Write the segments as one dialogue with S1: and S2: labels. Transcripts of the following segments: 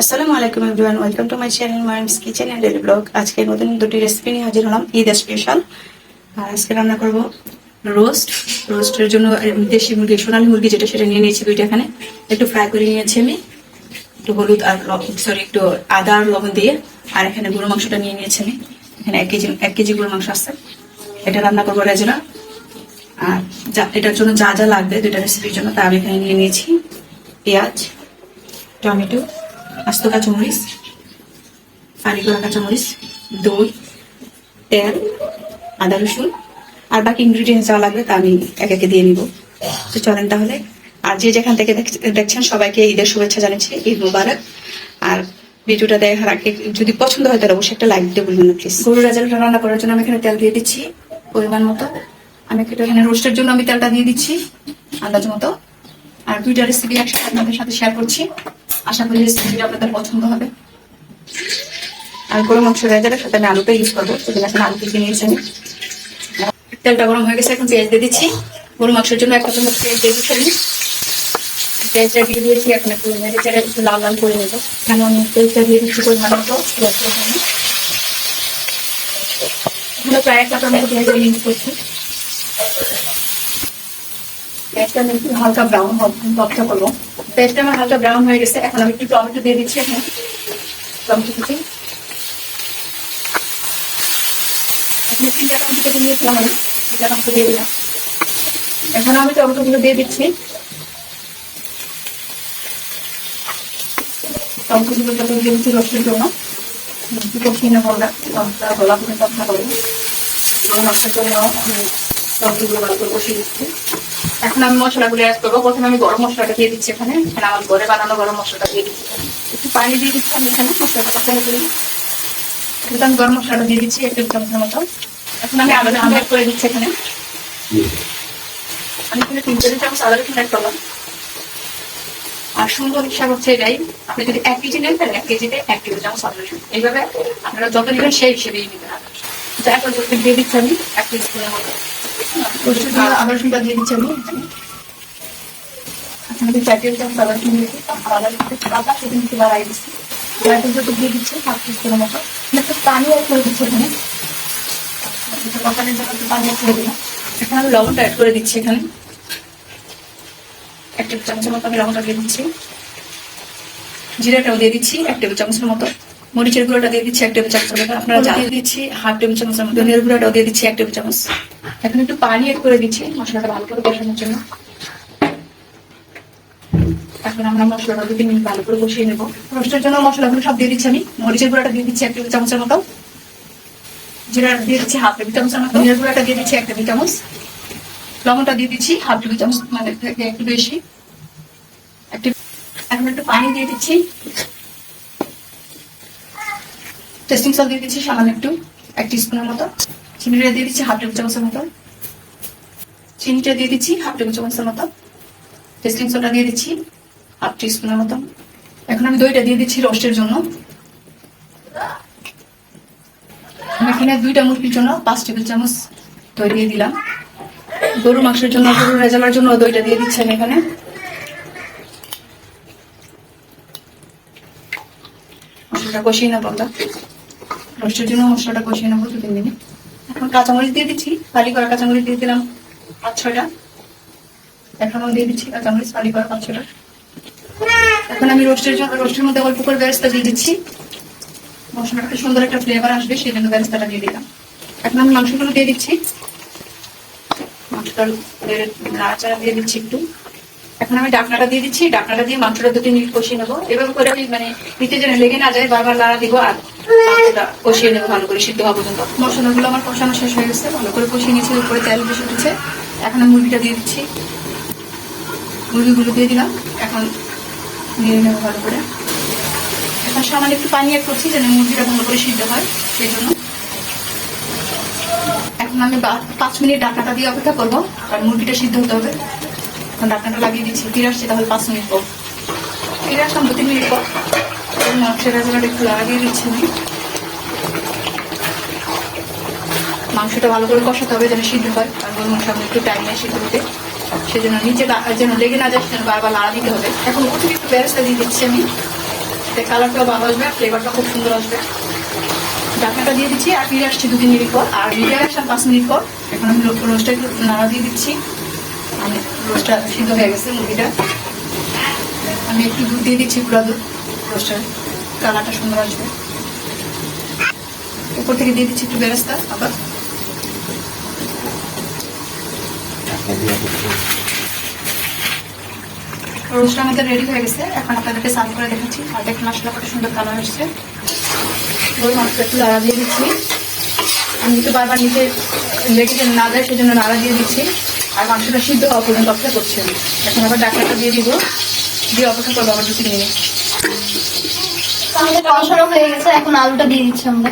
S1: আসসালামু আলাইকুম everyone, welcome to my channel Maim's kitchen and daily vlog. আজকে নতুন দুটি রেসিপি নিয়ে হাজির হলাম, ঈদ স্পেশাল আর আজকে রান্না করব রোস্ট রোস্টের জন্য দেশি মুরগি, সোনালি মুরগি যেটা সেটা নিয়ে নিয়েছি দুইটা এখানে। একটু ফ্রাই করে নিয়েছি আমি। একটু হলুদ আর সরি একটু আদা আর লবণ দিয়ে। আর এখানে গরু মাংসটা নিয়ে নিয়েছি আমি। এখানে এক কেজি এক কেজি গরু মাংস আছে। এটা রান্না করব রেজনা আর যা, এটার জন্য যা যা লাগবে দুইটা রেসিপির জন্য তা আমি এখানে নিয়ে নিয়েছি। পেঁয়াজ, টমেটো আস্ত কাঁচামরিচ পানি করা কাঁচামরিচ, দই, তেল, আদা রসুন আর বাকি ইনগ্রিডিয়েন্টস যা লাগবে তা আমি এক একে দিয়ে নিব। তো চলেন তাহলে, আর যে যেখান থেকে দেখ- দেখছেন সবাইকে ঈদের শুভেচ্ছা জানাচ্ছি, ঈদ মুবারক। আর ভিডিওটা দেখার আগে যদি পছন্দ হয় তাহলে অবশ্যই একটা লাইক দিতে বলবেন না প্লিজ গরুর রেজাল্টটা রান্না করার জন্য আমি এখানে তেল দিয়ে দিচ্ছি, পরিমাণ মতো। আমি একটু এখানে রোস্টের জন্য আমি তেলটা দিয়ে দিচ্ছি, আন্দাজ মতো। আর দুইটা রেসিপি একসাথে আপনাদের সাথে শেয়ার করছি। আশা করি রেসিপিটা আপনাদের পছন্দ হবে। আর গরু মাংস রেজারের সাথে আমি আলুটা ইউজ করব। সেদিন এখন আলু কেটে নিয়েছি আমি। তেলটা গরম হয়ে গেছে, এখন পেঁয়াজ দিয়ে দিচ্ছি। গরু মাংসের জন্য একটা চামচ পেঁয়াজ দিয়ে দিচ্ছি আমি। পেঁয়াজটা দিয়ে দিয়েছি, এখন একটু নেড়ে চেড়ে একটু লাল লাল করে নেব। আমি পেঁয়াজটা দিয়ে দিচ্ছি পরিমাণ মতো পেঁয়াজটার জন্য এগুলো প্রায় একটা পেঁয়াজ আমি ইউজ করছি। পেঁয়াজটা হালকা ব্রাউন তপটা করব। পেঁয়াজটা আমার হালকা ব্রাউন হয়ে গেছে। এখন আমি একটু টমেটো দিয়ে দিচ্ছি এখানে। টমেটো কুচি এখানে তিনটা টমেটো কেটে নিয়েছিলাম আমি। তিনটা টমেটো দিয়ে দিলাম। এখন আমি টমেটোগুলো দিয়ে দিচ্ছি। টমেটোগুলো যখন দিয়ে দিচ্ছি রসের জন্য। একটু কষিয়ে নেব টমেটোটা গলা করে টমেটো করব গরু মাংসের জন্য টমেটোগুলো ভালো করে কষিয়ে দিচ্ছি এখন আমি মশলাগুলো অ্যাড করব। প্রথমে আমি গরম মশলাটা দিয়ে দিচ্ছি এখানে। এখানে আমার ঘরে বানানো গরম মশলাটা দিয়ে দিচ্ছি। একটু পানি দিয়ে দিচ্ছি আমি এখানে মশলাটা পাকানো করি। এখন আমি গরম মশলাটা দিয়ে দিচ্ছি এক টেবিল চামচের মতো। এখন আমি আদা রসুন অ্যাড করে দিচ্ছি এখানে। আমি এখানে তিন টেবিল চামচ আদা রসুন অ্যাড করলাম। আর সুন্দর হিসাব হচ্ছে এটাই। আপনি যদি এক কেজি নেন, তাহলে এক কেজিতে এক টেবিল চামচ আদা রসুন। এইভাবে আপনারা যত নেবেন সেই হিসেবেই নেবেন আদা রসুন। তো এখন যত দিয়ে দিচ্ছি আমি, এক কেজি মতো। দিয়ে আমি দিয়ে মতো করে এখানে করে এখন আমি লবণটা অ্যাড করে দিচ্ছি এখানে এক টেবিল চামচের মতো আমি লবণটা দিয়ে দিচ্ছি জিরাটাও দিয়ে দিচ্ছি এক টেবিল চামচের মতো মরিচের গুঁড়োটা দিয়ে দিচ্ছি এক টেবিল চামচের মতো। আপনারা যা দিয়ে দিচ্ছি হাফ টেবিল চামচ ধনিয়ার গুঁড়োটাও দিয়ে দিচ্ছি এক টেবিল চামচ। এখন একটু পানি অ্যাড করে দিচ্ছি মশলাটা ভালো করে কষানোর জন্য। এখন আমরা মশলাটা দু তিন মিনিট ভালো করে কষিয়ে নেব। রোস্টের জন্য মশলাগুলো সব দিয়ে দিচ্ছি আমি। মরিচের গুঁড়োটা দিয়ে দিচ্ছি এক টেবিল চামচের মতো। জিরা দিয়ে দিচ্ছি হাফ টেবিল চামচের মতো। ধনিয়ার গুঁড়োটা দিয়ে দিচ্ছি এক টেবিল চামচ। লবণটা দিয়ে দিচ্ছি হাফ টেবিল চামচ মানে থেকে একটু বেশি। একটু এখন একটু পানি দিয়ে দিচ্ছি। টেস্টিং সল দিয়ে দিচ্ছি সামান্য একটু, এক টিস্পুনের মতো। চিনিটা দিয়ে দিচ্ছি হাফ টেবিল চামচের মতো। চিনিটা দিয়ে দিচ্ছি হাফ টেবিল চামচের মতো। টেস্টিং সলটা দিয়ে দিচ্ছি হাফ টিস্পুনের মতো। এখন আমি দইটা দিয়ে দিচ্ছি রোস্টের জন্য। এখানে দুইটা মুরগির জন্য পাঁচ টেবিল চামচ দই দিয়ে দিলাম। গরুর মাংসের জন্য, গরুর রেজালার জন্য দইটা দিয়ে দিচ্ছি আমি এখানে। কষিয়ে নেব আমরা। রোস্টের জন্য মশলাটা কষিয়ে নেব দু তিন মিনিট। এখন কাঁচামরিচ দিয়ে দিচ্ছি ফালি করা কাঁচামরিচ দিয়ে দিলাম পাঁচ ছয়টা। এখনও দিয়ে দিচ্ছি কাঁচামরিচ ফালি করা পাঁচ ছয়টা। এখন আমি রোস্টের জন্য রোস্টের মধ্যে অল্প করে ব্যবস্থা দিয়ে দিচ্ছি। মশলাটা সুন্দর একটা ফ্লেভার আসবে, সেই জন্য ব্যবস্থাটা দিয়ে দিলাম। এখন আমি মাংসগুলো দিয়ে দিচ্ছি। মাংসটা নাড়াচাড়া দিয়ে দিচ্ছি একটু। এখন আমি ডাকনাটা দিয়ে দিচ্ছি। ডাকনাটা দিয়ে মাংসটা দু তিন মিনিট কষিয়ে নেব। এভাবে করে আমি মানে নিতে যেন লেগে না যায়, বারবার লাড়া দিব আর কষিয়ে নেব, ভালো করে সিদ্ধ হওয়া পর্যন্ত। মশলাগুলো আমার কষানো শেষ হয়ে গেছে, ভালো করে কষিয়ে নিয়েছি, উপরে তেল বেশি উঠেছে। এখন মুরগিটা দিয়ে দিচ্ছি। মুরগিগুলো দিয়ে দিলাম, এখন দিয়ে নেব ভালো করে। এখন সামান্য একটু পানি অ্যাড করছি যেন মুরগিটা ভালো করে সিদ্ধ হয়, সেই জন্য। এখন আমি পাঁচ মিনিট ডাকনাটা দিয়ে অপেক্ষা করব, কারণ মুরগিটা সিদ্ধ হতে হবে। এখন ডাকনাটা লাগিয়ে দিচ্ছি, ফিরে আসছি তাহলে পাঁচ মিনিট পর। ফিরে আসলাম দু তিন মিনিট পর। মাংসের রাজাটা একটু লাগিয়ে দিচ্ছি আমি মাংসটা ভালো করে কষাতে হবে যেন সিদ্ধ হয়। আর গরুর মাংস একটু টাইম নেই সিদ্ধ হতে। সেজন্য নিচে যেন লেগে না যায় সেজন্য বারবার লাড়া দিতে হবে। এখন অতিরিক্ত বেরেস্তা দিয়ে দিচ্ছি আমি। এতে কালারটাও ভালো আসবে আর ফ্লেভারটা খুব সুন্দর আসবে। ঢাকনাটা দিয়ে দিচ্ছি আর ফিরে আসছি দু তিন মিনিট পর। আর ভিডিও আসলাম পাঁচ মিনিট পর, এখন আমি রোস্টটা একটু নাড়া দিয়ে দিচ্ছি। আমি রোস্টটা সিদ্ধ হয়ে গেছে মুরগিটা। আমি একটু দুধ দিয়ে দিচ্ছি গুঁড়া দুধ। রোস্টের কালারটা সুন্দর আসবে। উপর থেকে দিয়ে দিচ্ছি একটু বেরেস্তা, আবার। রোস্টটা আমাদের রেডি হয়ে গেছে। এখন আপনাদেরকে সার্ভ করে দেখাচ্ছি। আর দেখুন, মশলা কত সুন্দর কালার আসছে ওই মাছটা একটু নাড়া দিয়ে দিচ্ছি। আমি তো বারবার নিচে লেগে না যায়, সেজন্য নাড়া দিয়ে দিচ্ছি। আর মাংসটা সিদ্ধ হওয়া পর্যন্ত অপেক্ষা করছি এখন আবার ডাক্তারটা দিয়ে দিব। দিয়ে অপেক্ষা করব আবার দু তিন মিনিট।
S2: কষানো হয়ে গেছে, এখন দিয়ে দিচ্ছি আমরা।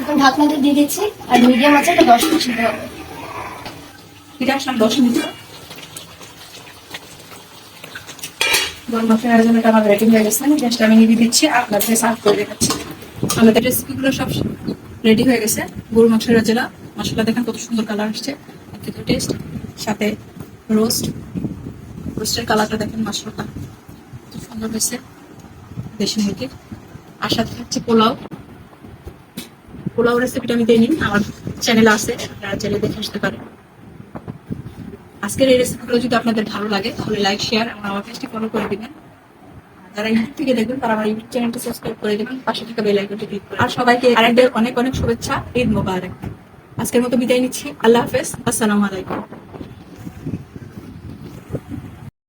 S2: এখন দিয়ে দিচ্ছি, আর মিডিয়াম আছে এটা দশ
S1: জন্য আমার আমি দিচ্ছি আপনাদের করে দেখাচ্ছি। আমাদের রেসিপিগুলো সব রেডি হয়ে গেছে। গরু, মাংসের জেলা মশলা দেখেন কত সুন্দর কালার আসছে। টেস্ট সাথে রোস্ট রোস্টের কালারটা দেখেন মশলাটা কত সুন্দর হয়েছে। দেশি মুরগির আর সাথে হচ্ছে পোলাও। পোলাও রেসিপিটা আমি দিইনি, আমার চ্যানেল আছে, আপনারা চ্যানেলে দেখে আসতে পারেন। আজকের এই রেসিপিগুলো যদি আপনাদের ভালো লাগে, তাহলে লাইক শেয়ার এবং আমার পেজটি ফলো করে দিবেন। যারা ইউটিউব থেকে দেখবেন, তারা আমার ইউটিউব চ্যানেলটি সাবস্ক্রাইব করে দেবেন, পাশে থাকা বেল আইকনটি ক্লিক করুন আর সবাইকে আরেকবার অনেক অনেক শুভেচ্ছা, ঈদ মোবারক। আজকের মতো বিদায় নিচ্ছি। আল্লাহ হাফেজ। আসসালামু আলাইকুম।